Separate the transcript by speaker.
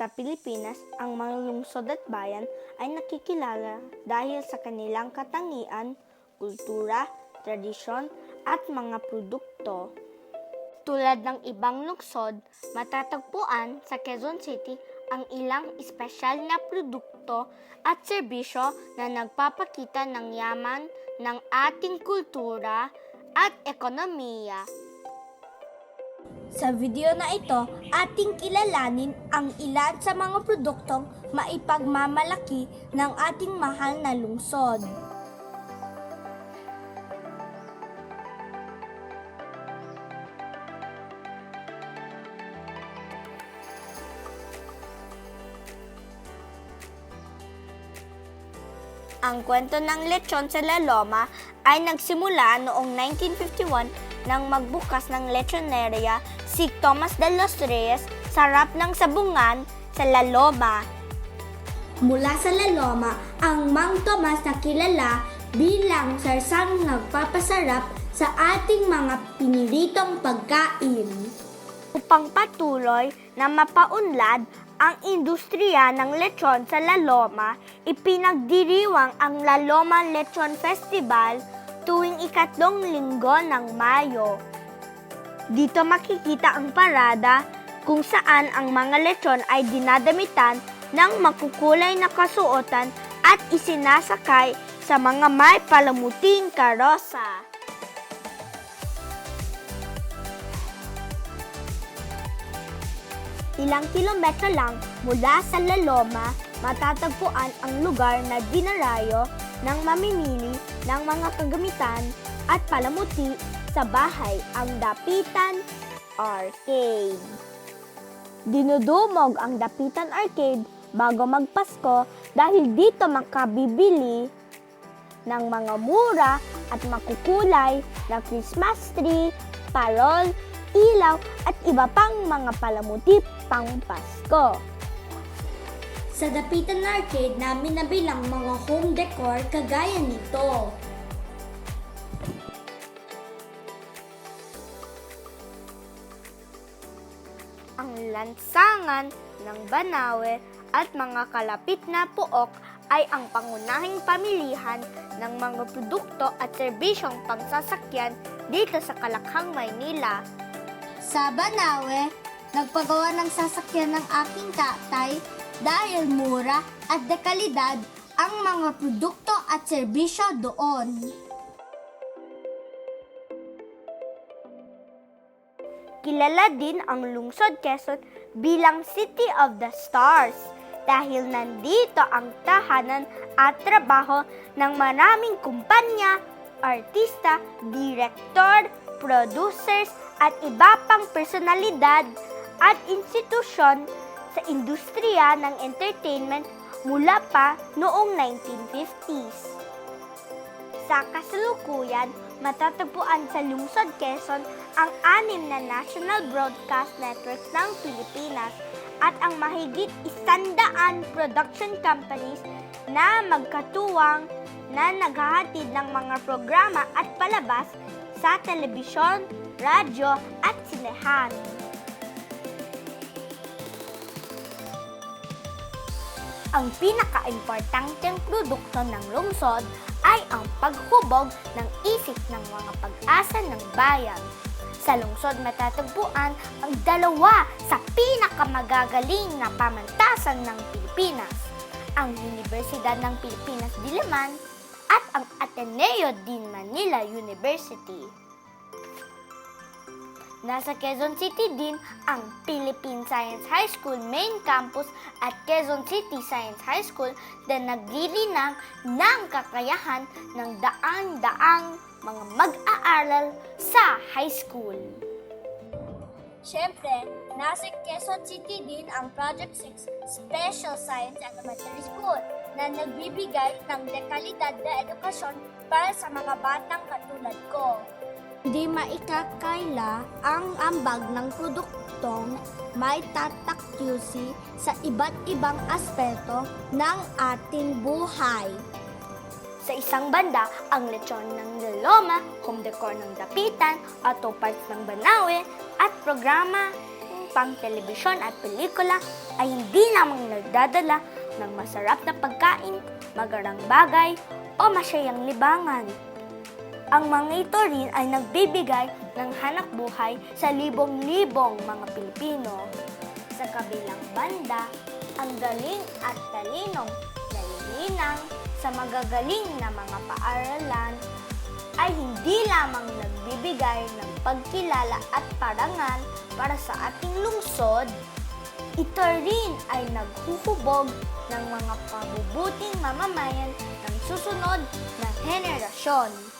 Speaker 1: Sa Pilipinas, ang mga lungsod at bayan ay nakikilala dahil sa kanilang katangian, kultura, tradisyon, at mga produkto. Tulad ng ibang lungsod, matatagpuan sa Quezon City ang ilang espesyal na produkto at serbisyo na nagpapakita ng yaman ng ating kultura at ekonomiya. Sa video na ito, ating kilalanin ang ilan sa mga produktong maipagmamalaki ng ating mahal na lungsod. Ang kwento ng lechon sa La Loma ay nagsimula noong 1951 nang magbukas ng lechoneria si Thomas de los Reyes sa harap ng sabungan sa La Loma. Mula sa La Loma, ang Mang Tomas na kilala bilang sarsang nagpapasarap sa ating mga piniritong pagkain. Upang patuloy na mapaunlad ang industriya ng lechon sa La Loma, ipinagdiriwang ang La Loma Lechon Festival tuwing ikatlong linggo ng Mayo. Dito makikita ang parada kung saan ang mga lechon ay dinadamitan ng makukulay na kasuotan at isinasakay sa mga may palamuting karosa. Ilang kilometro lang mula sa La Loma, matatagpuan ang lugar na dinarayo ng mamimili ng mga kagamitan at palamuti sa bahay ang Dapitan Arcade. Dinudumog ang Dapitan Arcade bago magpasko dahil dito makabibili ng mga mura at makukulay na Christmas tree, parol, ilaw at iba pang mga palamuti pang Pasko. Sa Dapitan Arcade namin nabilang mga home decor kagaya nito. Ang lansangan ng Banawe at mga kalapit na puok ay ang pangunahing pamilihan ng mga produkto at serbisyong pangsasakyan dito sa Kalakhang, Maynila. Sa Banawe, nagpagawa ng sasakyan ng aking tatay dahil mura at dekalidad ang mga produkto at serbisyo doon. Kilala din ang lungsod Quezon bilang City of the Stars dahil nandito ang tahanan at trabaho ng maraming kumpanya, artista, direktor, producers at iba pang personalidad at institusyon sa industriya ng entertainment mula pa noong 1950s. Sa kasalukuyan, matatagpuan sa lungsod Quezon ang anim na national broadcast networks ng Pilipinas at ang mahigit isandaan production companies na magkatuwang na naghahatid ng mga programa at palabas sa telebisyon, radyo at sinehan. Ang pinaka-importanteng produkto ng lungsod ay ang paghubog ng isip ng mga pag-asa ng bayan. Sa lungsod matatagpuan ang dalawa sa pinakamagagaling na pamantasan ng Pilipinas, ang Universidad ng Pilipinas Diliman at ang Ateneo din Manila University. Nasa Quezon City din ang Philippine Science High School main campus at Quezon City Science High School na naglilinang ng kakayahan ng daan-daang mga mag-aaral sa high school. Siyempre, nasa Quezon City din ang Project 6 Special Science Elementary School na nagbibigay ng dekalidad na edukasyon para sa mga batang katulad ko. Hindi maikakaila ang ambag ng produktong may tatak QC sa iba't ibang aspeto ng ating buhay. Sa isang banda, ang lechon ng Loma, home decor ng Dapitan, auto parts ng Banawe, at programa ng pang telebisyon at pelikula ay hindi lamang nagdadala ng masarap na pagkain, magarang bagay, o masayang libangan. Ang mga ito rin ay nagbibigay ng hanap buhay sa libong-libong mga Pilipino. Sa kabilang banda, ang galing at talinong nalilinang sa magagaling na mga paaralan ay hindi lamang nagbibigay ng pagkilala at parangal para sa ating lungsod, ito rin ay naghuhubog ng mga pabubuting mamamayan ng susunod na henerasyon.